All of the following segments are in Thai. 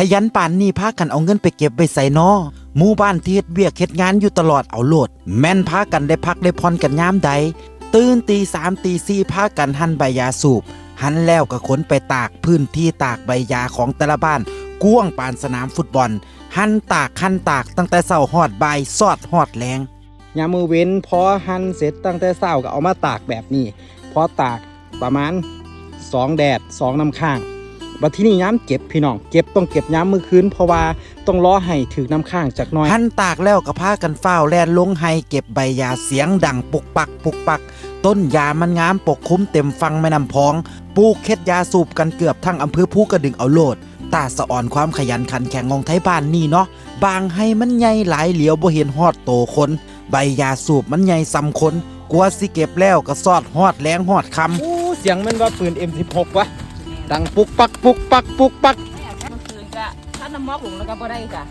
ขยันป่านนี้พากันเอาเงินไปเก็บไว้ใส่นอหมู่บ้านที่เฮ็ดเวียกเฮ็ดงานอยู่ตลอดเอาโลด แม่นพากันได้พักได้พรกันยามใด ตื่นตีสามตีสี่พากันหั่นใบยาสูบ หันแล้วก็ขนไปตากพื้นที่ตากใบยาของแต่ละบ้านกว้างปานสนามฟุตบอล หันตากหันตากตั้งแต่เช้าฮอดใบสอดฮอดแลงยามมือเว้นพอหั่นเสร็จตั้งแต่เช้าก็เอามาตากแบบนี้พอตากประมาณ2แดด2น้ำข้าง บัดที่นี่ย้ำเก็บพี่น้องเก็บต้องเก็บย้ำมือคืนเพราะว่าต้องรอให้ถึงน้ำข้างจากหน้อยหันตากแล้วก็พากันเฝ้าวแล่นลงไห้เก็บใบยาเสียงดังปุกปักปุกปัก ต้นยามันงามปกคลุมเต็มฟังแม่น้ำพองปลูกเค็ดยาสูบกันเกือบทั้งอำเภอภูกระดึงเอาโลดตาสะอ่อนความขยันขันแข็งของไทยบ้านนี่เนาะบางให้มันใหญ่หลายเหลียวบ่เห็นฮอดโตคน ใบยาสูบมันใหญ่ซ้ำคนกลัวสิเก็บแล้วก็ซอดฮอดแรงฮอดคำโอ้เสียงมันว่าปืน M16 วะ ดังปุกปักปุกปักปุกปักไม่อยากให้มันคืนก็ถ้าน้ำมอกหลงแล้วก็บ่ได้จ้ะ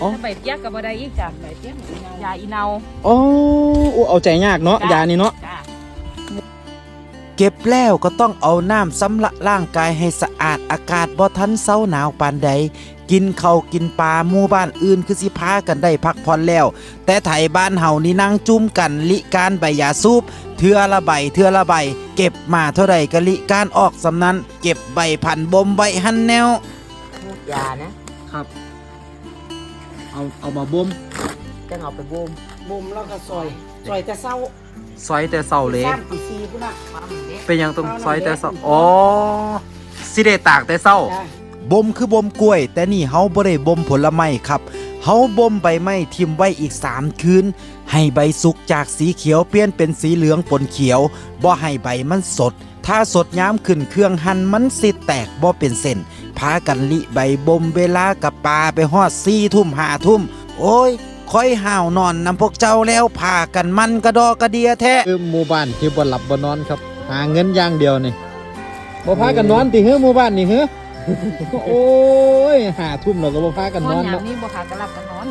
อ๋อ ถ้าใบเปียกก็บ่ได้อีกจ้ะใบเปียกยาอีเนา โอ้โอ้เอาใจยากเนาะจ้ะ ยานี่เนาะ จ้ะเก็บ แล้วก็ต้องเอาน้ำสำละร่างกายให้สะอาดอากาศบ่ทันเศร้าหนาวปานใด กินข้าวกินปลาหมู่บ้านอื่นคือสิพากันได้พักผ่อนแล้ว แต่ไทยบ้านเฮานี่นั่งจุ่มกันลิการใบยาสูบเทือละใบเทือละใบ เก็บมาเท่าใดก็ลิการออกสำนั้น เก็บใบพันบ่มใบหันแนวยานะครับ เอาเอามาบ่มจะเอาไปบ่มบ่มแล้วก็ซอยซอยแต่เศร้า ซอยแต่เศร้าเลยสามตีสี่พุ่นน่ะความเด็ดเป็นยังต้องซอยแต่เศร้าอ๋อสิได้ตากแต่เศร้าจ้ะบ่มคือบ่มกล้วย แต่นี่เฮาบ่ได้บ่มผลไม้ครับเฮาบ่มใบไม้ทิ่มไว้อีก 3 คืน ให้ใบสุกจากสีเขียวเปลี่ยนเป็นสีเหลืองปนเขียวบ่ให้ใบมันสด ถ้าสดย้ำขึ้นเครื่องหั่นมันสิแตกบ่เป็นเส้นพากันลิใบบ่มเวลากับปลาไปฮอด4ทุ่ม5ทุ่มโอ้ย ค่อยห่าวนอนนำพวกเจ้าแล้วพากันมันกระดอกระเดียแท้คือหมู่บ้านที่บ่หลับบ่นอนครับ หาเงินอย่างเดียวนี่บ่พากันนอนติเฮ้อหมู่บ้านนี่เฮ้อโอ้ยหาทุ่มเราก็บ่พากันนนออนนยามเนาะนี้บ่ขาดกระลับกันนอน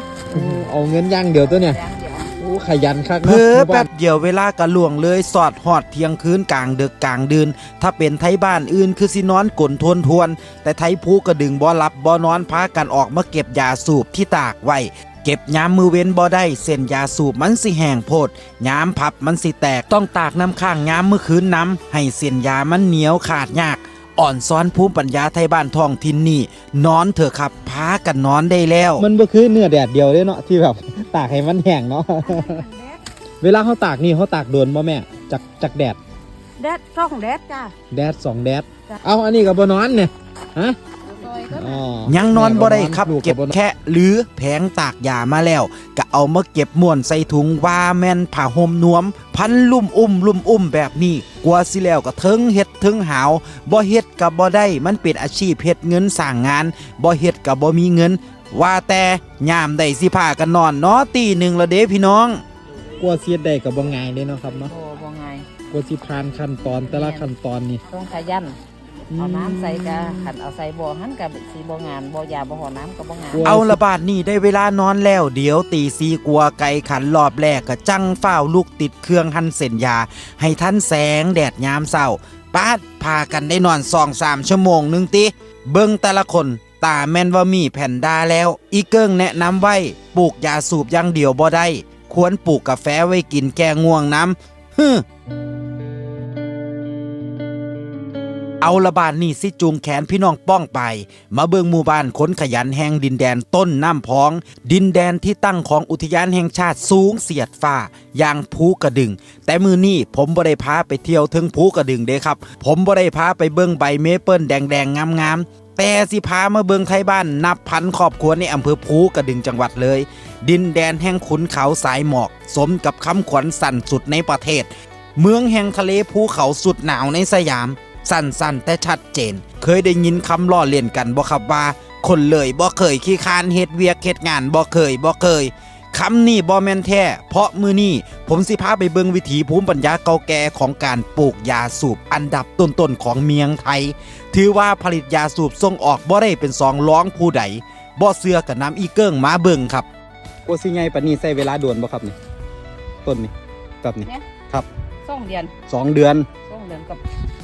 เอาเงินอย่างเดียวตัวเนี่ยอย่างเดียวโอ้ขยันคักเพ้อหมู่แป๊บ้านบเดียวเวลากะล่วงเลยสอดหอดเที่ยงคืนกลางดึกกลางดืน ถ้าเป็นไทยบ้านอื่นคือสินอนกลนทวนทวนๆแต่ไทยภูกระดึงบ่หลับบ่นอนพากันออกมาเก็บยาสูบที่ตากไว้ เก็บยามมือเว้นบ่ได้เส้นยาสูบมันสิแห้งโพดยามพับมันสิแตกต้องตากน้ำข้างยามมือคืนน้ำให้เส้นยามันเหนียวขาดยาก อ่อนซ้อนภูมิปัญญาไทยบ้านท้องถิ่นนี่นอนเถอะครับพากันนอนได้แล้ว มันบ่คือเนื้อแดดเดียวเด้เนาะที่แบบ ตากให้มันแห้งเนาะ เวลาเขาตากนี่เขาตากโดนบ่แม่จากจากแดดแดดช่องแดดจ้ะแดดสองแดด จ้ะ เอาอันนี้ก็บ่นอนเนี่ยฮะซอ ยก็อ๋อยังนอนบ่ได้ครับลูเก็บบ่นอนแค่หรือแผงตากยามาแล้ว ก็เอามาเก็บม่วนใส่ถุงว่าแม่นผ้าห่มนวม พันลุ่มอุ้มลุ่มอุ้มแบบนี้กลัวสิแล้วก็เทิงเฮ็ดเทิงหาวบ่เฮ็ดก็บ่ได้มันเป็นอาชีพเฮ็ดเงินสร้างงานบ่เฮ็ดก็บ่มีเงิน ว่าแต่ยามได้สิพากันนอนเนาะตีหนึ่งละเด้พี่น้องกลัวเสียดได้ก็บ่ง่ายเด้เนาะครับเนาะโอ้บ่ง่ายกลัวสิผ่านขั้นตอนแต่ละขั้นตอนนี่ต้องขยัน เอาน้ำใส่กะขันเอาใส่บ่อหันกับสีบ่งานบ่ยาบ่หอน้ำก็บ่งานเอาละบาดนี้ได้เวลานอนแล้ว เดี๋ยวตีสีกลัวไก่ขันรอบแรกก็จังเฝ้าวลูกติดเครื่องหั่นเส้นยา ให้ท่านแสงแดดยามเศร้าป้าดพากันได้นอนสองสามชั่วโมงหนึงติ เบิ่งแต่ละคนตาแม่นว่ามีแผ่นดาแล้ว อีเกิ้งแนะนำไว้ปลูกยาสูบอย่างเดียวบ่ได้ ควรปลูกกาแฟไว้กินแก้ง่วงน้ำฮึ เอาละบานนี่สิจูงแขนพี่น้องป้องไป มาเบิงหมู่บ้านคนขยันแห่งดินแดนต้นน้ำพอง ดินแดนที่ตั้งของอุทยานแห่งชาติสูงเสียดฟ้าอย่างภูกระดึง แต่มือนี่ผมบ่ได้พาไปเที่ยวถึงภูกระดึงเด้ครับ ผมบ่ได้พาไปเบิงใบเมเปิลแดงๆงามๆแต่สิพามาเบิงไทยบ้านนับพันครอบครัวในอำเภอภูกระดึงจังหวัดเลย ดินแดนแห่งขุนเขาสายหมอก สมกับคำขวัญสั่นสุดในประเทศ เมืองแห่งทะเลภูเขาสุดหนาวในสยาม สั้นๆ แต่ชัดเจน เคยได้ยินคำล้อเลียนกันบ่ครับว่า คนเลยบ่เคยขี้คร้านเฮ็ดเวียกเฮ็ดงานบ่เคยบ่เคยคำนี้บ่แม่นแท้เพราะมือนี้ผมสิพาไปเบิ่งวิถีภูมิปัญญาเก่าแก่ของการปลูกยาสูบอันดับต้นๆของเมียงไทย ถือว่าผลิตยาสูบส่งออกบ่ได้เป็นสองร้องผู้ใดบ่เสือกับน้ำอีเกิ้งมาเบิ่งครับกลัวสิไงปานนี้ใช้เวลาโดนบ่ครับนี่ต้นนี่แบบนี้สองเดือนสองเดือนสองเดือนกับมื้อ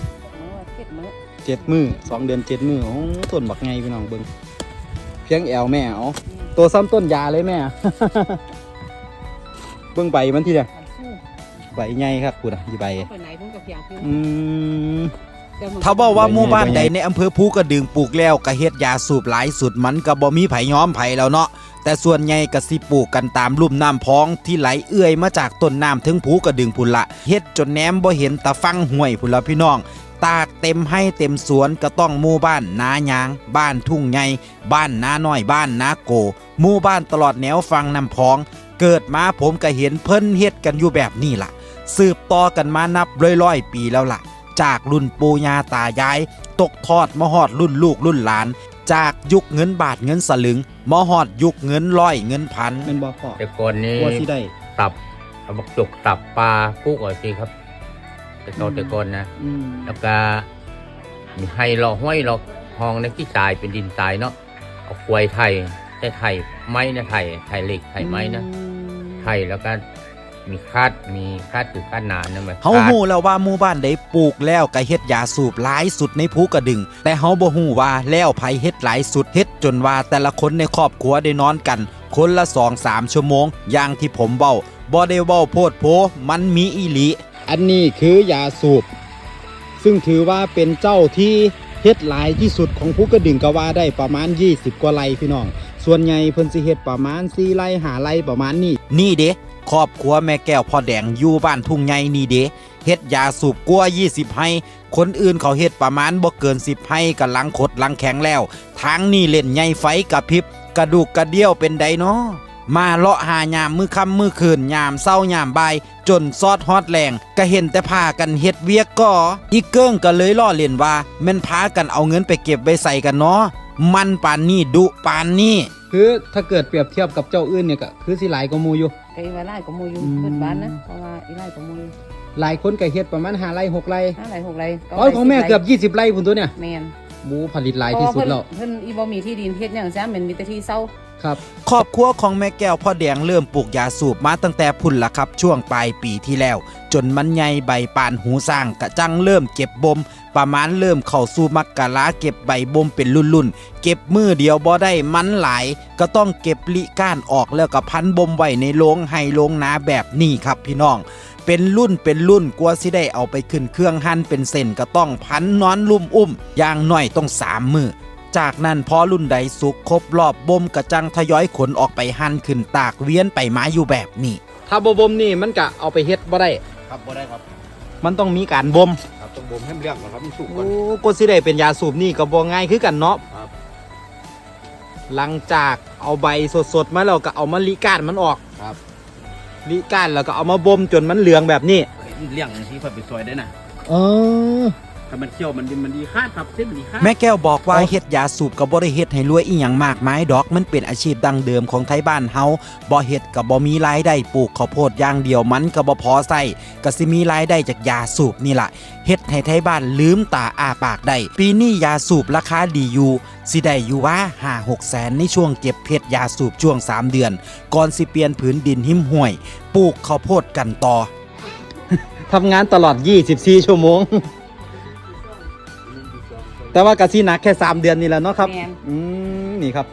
เจ็ดมื้อเจ็ดมือสองเดือนเจ็ดมือโอ้ต้นบักไงพี่น้องเบิ่งเพียงแอวแม่เอาตัวซ้ำต้นยาเลยแม่ เบิ่งใบมันทีเดียวมันสู้ใบใหญ่ครับกูนะอีใบไปไหนเพิ่นก็เพียงเพิ่นอืมแต่มันถ้าบอกว่าหมู่บ้านใดในอำเภอภูกระดึงปลูกแล้วก็เฮ็ดยาสูบหลายสุดมันก็บ่มีไผย้อมไผแล้วเนาะแต่ส่วนใหญ่ก็สิปลูกกันตามลุ่มน้ำพองที่ไหลเอื้อยมาจากต้นน้ำถึงภูกระดึงพุ่นละเฮ็ดจนแหนมบ่เห็นตะฟังห้วยพุ่นละพี่น้อง ตากเต็มให้เต็มสวนก็ต้องหมู่บ้านนายาง บ้านทุ่งใหญ่บ้านนาน้อยบ้านนาโกหมู่บ้านตลอดแนวฟังน้ำพอง เกิดมาผมก็เห็นเพิ่นเฮ็ดกันอยู่แบบนี้ล่ะ สืบต่อกันมานับร้อยๆปีแล้วล่ะ จากรุ่นปู่ย่าตายาย ตกทอดมาฮอดรุ่นลูกรุ่นหลาน จากยุคเงินบาทเงินสลึงมาฮอดยุคเงินร้อยเงินพันเป็นบ่พ่อแต่ก่อนนี้กลัวสิได้ตับเอาบักจุกตับปลาพุกเอ่อยสิครับ แต่ก่อนอืมแต่ก่อนนะอืมแล้วก็มีให้เราห้อยเราห้องในที่ทรายเป็นดินทรายเนาะเอาควายไทยแต่ไทยไม้นะไทยไทยเหล็กไทยไม้นะไทยแล้วก็มีคาดมีคาดคือคาดหนานนะแบบเฮาฮู้แล้วว่าหมู่บ้านใดปลูกแล้วก็เฮ็ดยาสูบหลายสุดในภูกระดึง แต่เฮาบ่ฮู้ว่าแล้วไผเฮ็ดหลายสุดเฮ็ดจนว่าแต่ละคนในครอบครัวได้นอนกัน คนละ 2-3 ชั่วโมง อย่างที่ผมเว้าบ่ได้เว้าโพดโพมันมีอีหลี อันนี้คือยาสูบ ซึ่งถือว่าเป็นเจ้าที่เฮ็ดหลายที่สุดของภูกระดึงก็ว่าได้ประมาณ 20 กว่าไร่พี่น้อง ส่วนใหญ่เพิ่นสิเฮ็ดประมาณ4ไร่5ไร่ประมาณนี้ นี่เด้ครอบครัวแม่แก้วพ่อแดงอยู่บ้านทุ่งใหญ่นี่เด้เฮ็ดยาสูบกว่า20ให้คนอื่นเขาเฮ็ดประมาณบ่เกิน 10ให้กับลังขดลังแข็งแล้ว ทางนี่เล่นใหญ่ไฟกระพริบ กระดูกกระเดี่ยวเป็นไดเนาะมาเลาะหายามมือค่ำมือคืนยามเศร้ายามบ่าย จนซอดฮอดแรงก็เห็นแต่พากันเฮ็ดเวียกก่ออีเกิ้งก็เลยล้อเล่นว่าแม่นพากันเอาเงินไปเก็บไว้ใส่กันเนาะมันปานนี้ดุปานนี้คือถ้าเกิดเปรียบเทียบกับเจ้าอื่นเนี่ยก็คือสิหลายกว่าหมู่อยู่ไอ้ว่าไล่ก็มูอยู่อืม เพิ่นบ้านนะเพราะว่าอีไล่ก็มูอยู่หลายคนก็เฮ็ดประมาณ5ไร่6ไร่ห้าไร่หกไร่อ๋อของแม่เกือบ 20ไร่พุ่นตัวเนี่ยแม่นหมูผลิตหลายที่สุดแล้ว เพิ่นเพิ่นอีบ่มีที่ดินเฮ็ดหยังซะแม่นมีแต่ที่เซา ครับครอบครัวของแม่แก้วพ่อแดงเริ่มปลูกยาสูบมาตั้งแต่พุ่นละครับ ช่วงปลายปีที่แล้ว จนมันใหญ่ใบปานหูสร้างกะจังเริ่มเก็บบ่มประมาณเริ่มเข้าสู่มักกะลาเก็บใบบ่มเป็นรุ่นๆเก็บมือเดียวบ่ได้มันหลาย ก็ต้องเก็บลิก้านออกแล้วก็พันบ่มไว้ในโรงไฮโรงนาแบบนี้ครับพี่น้องเป็นรุ่นเป็นรุ่นกว่าสิได้เอาไปขึ้นเครื่องหั่นเป็นเส้นก็ต้องพันนอนลุ่มอุ้มอย่างน้อยต้องสามมือ จากนั้นพอรุ่นใดสุกครบรอบบ่มกระจังทยอยขนออกไปหั่นขึ้นตากเวียนไปมาอยู่แบบนี้ ถ้าบ่บ่มนี่มันก็เอาไปเฮ็ดบ่ได้ ครับบ่ได้ครับ มันต้องมีการบ่มครับต้องบ่มให้มันเรื่องก่อนครับมันสุกก่อโอ้นก็สิได้เป็นยาสูบนี่ก็บ่ง่ายคือกันเนาะครับ หลังจากเอาใบสดๆมาแล้วก็เอามาลิก้านมันออกครับลิก้านแล้วก็เอามาบ่มจนมันเหลืองแบบนี้เลี้ยงที่เพิ่นไปซอยได้น่ะเออ ถ้ามันเคี่ยวมันดีมันดีคาดครับเส้นมันดีคาดแม่แก้วบอกว่าอ๋อเฮ็ดยาสูบก็บ่ได้เฮ็ดให้รวยอีหยังมากมายดอกมันเป็นอาชีพดั้งเดิมของไทยบ้านเฮาบ่เฮ็ดก็บ่มีรายได้ปลูกข้าวโพดอย่างเดียวมันก็บ่พอใช้ก็สิมีรายได้จากยาสูบนี่ล่ะเฮ็ดให้ไทยบ้านลืมตาอ้าปากได้ปีนี้ยาสูบราคาดีอยู่สิได้อยู่ว่า5 6แสนในช่วงเก็บเพชรยาสูบช่วง 3 เดือน ก่อนสิเปลี่ยนผืนดินหิมห้วย ปลูกข้าวโพดกันต่อทำงานตลอด 24 ชั่วโมง แต่ว่ากะสิหนักแค่3เดือนนี่แหละเนาะครับ แม่น อืมนี่ครับ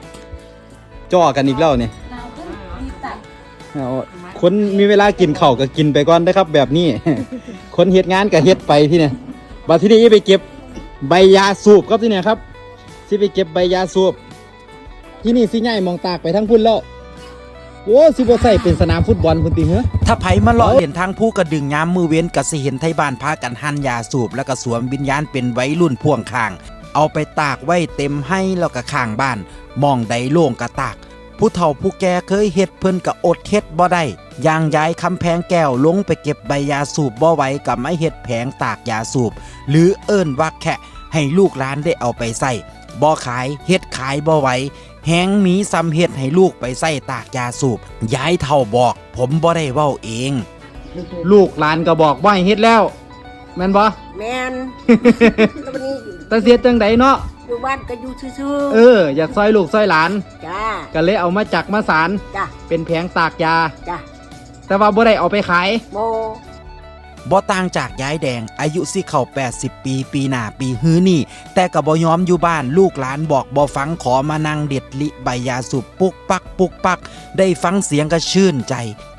จ่อกันอีกแล้วนี่หนาวขึ้นมีตัดเอาคนมีเวลากินข้าวก็กินไปก่อนนะครับ แบบนี้ คนเฮ็ดงานก็เฮ็ดไปที่เนี่ยบัดที่นี่ไปเก็บใบยาสูบครับที่เนี่ยครับสิไปเก็บใบยาสูบที่นี่สิง่ายมองตากไปทั้งพุ่นแล้ว โอ้สิบ่ใส่เป็นสนามฟุตบอลพุ่นติเหรอถ้าไผมาเลาะเล่นทางผู้กระดึงยามมือเว้นก็สิเห็นไทยบ้านพากันหันยาสูบแล้วก็สวมวิญญาณเป็นวัยรุ่นพ่วงข้าง เอาไปตากไว้เต็มให้แล้วก็ข้างบ้านมองใดโล่งก็ตาก ผู้เฒ่าผู้แก่เคยเฮ็ดเพิ่นก็อดเฮ็ดบ่ได้ย่างย้ายคำแพงแก้วลงไปเก็บใบยาสูบบ่ไหวก็ไม่เฮ็ดแผงตากยาสูบ หรือเอิ้นว่าแค่ให้ลูกหลานได้เอาไปใส่บ่ขายเฮ็ดขายบ่ไหว แหงมีซ้ำเฮ็ดให้ลูกไปใส่ตากยาสูบยายเฒ่าบอก ผมบ่ได้เว้าเอง ลูกหลานก็บอกว่าให้เฮ็ดแล้ว แม่นบ่ แม่นแล้ววันนี้แต่เสียจังใดเนาะอยู่บ้านก็อยู่ซื่อเอออยากซอยลูกซอยหลาน ๆจ้าก็เลยเอามาจักมาสารจ้าเป็นแผงตากยา จ้าแต่ว่าบ่ได้เอาไปขาย โม บ่ต่างจากยายแดง อายุสิเข้า80 ปี ปีหน้าปีฮื้อนี่ แต่ก็บบ่ยอมอยู่บ้านลูกหลานบอกบ่ฟังขอมานั่งเด็ดลิใบยาสูบปุกปักปุกปัก ได้ฟังเสียงก็ชื่นใจ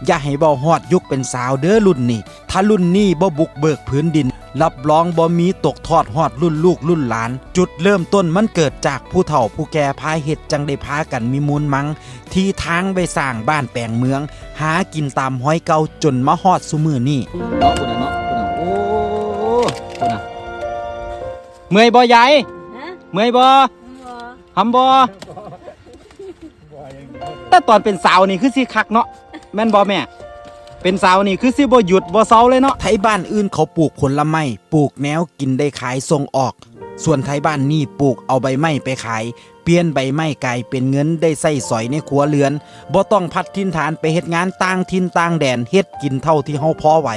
อย่าให้บ่ฮอดยุคเป็นสาวเด้อรุ่นนี้ถ้ารุ่นนี้บ่บุกเบิกพื้นดิน รับรองบ่มีตกทอดฮอดรุ่นลูกรุ่นหลาน จุดเริ่มต้นมันเกิดจากผู้เฒ่าผู้แก่พาเฮ็ดจังได้พากันมีมูลมัง ที่ทางไปสร้างบ้านแปลงเมือง หากินตามห้อยเก่าจนมาฮอดซุมือนี่เนาะคุณน่ะเนาะคุณน่ะโอ้คุณน่ะเมื่อยบ่ยายฮะเมื่อยบ่บ่หำบ่แต่ตอนเป็นสาวนี่คือสิคักเนาะแม่นบ่แม่ เป็นสาวนี่คือสิบ่หยุดบ่เซาเลยเนาะไทยบ้านอื่นเขาปลูกผลไม้ปลูกแนวกินได้ขายส่งออก ส่วนไทยบ้านนี่ปลูกเอาใบไม้ไปขาย เปลี่ยนใบไม้กลายเป็นเงินได้ใส่สอยในครัวเรือนบ่ต้องพัดทินฐานไปเฮ็ดงานต่างทินต่างแดนเฮ็ดกินเท่าที่เฮาพอไหว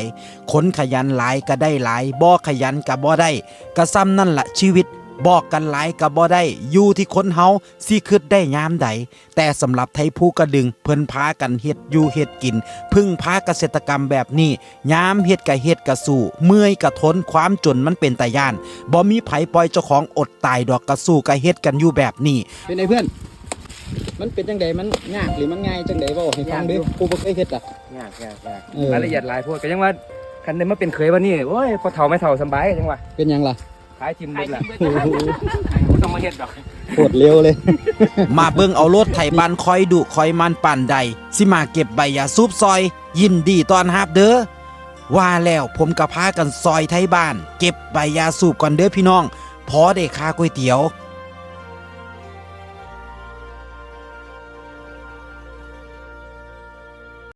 คนขยันหลายก็ได้หลายบ่ขยันก็บ่ได้ก็ซ้ำนั่นละชีวิต บอกกันหลายก็บ่ได้อยู่ที่คนเฮาสิคิดได้ยามใด แต่สำหรับไทยภูกระดึงเพิ่นพากันเฮ็ดอยู่เฮ็ดกิน พึ่งพาเกษตรกรรมแบบนี้ยามเฮ็ดกะเฮ็ดกะสู้เมื่อยกะทนความจนมันเป็นตาย่านบ่มีไผปล่อยเจ้าของอดตายดอกกะสู้กะเฮ็ดกันอยู่แบบนี้ เป็นไงเพื่อน มันเป็นจังไดมันยากหรือมันง่ายจังไดเว้าให้ฟังเด้ผู้บ่เคยเฮ็ดอะ ยากยากยากเออ รายละเอียดหลายพวกก็ยังว่าคันได้มาเป็นเคยวันนี้โอ้ยพอเฒ่าไม่เฒ่าสำบายจังว่าเป็นหยังล่ะ ขายทิมเบิดละโอ้โหบ่ต้องมาเฮ็ดดอกโคตรเร็วเลย มาเบิ่งเอารถไถบ้านคอยดุคอยมันปั่นใด สิมาเก็บใบยาสูบซอย ยินดีต้อนรับเด้อว่าแล้วผมก็พากันซอยไทยบ้าน เก็บใบยาสูบก่อนเด้อพี่น้อง พอได้ค่าก๋วยเตี๋ยว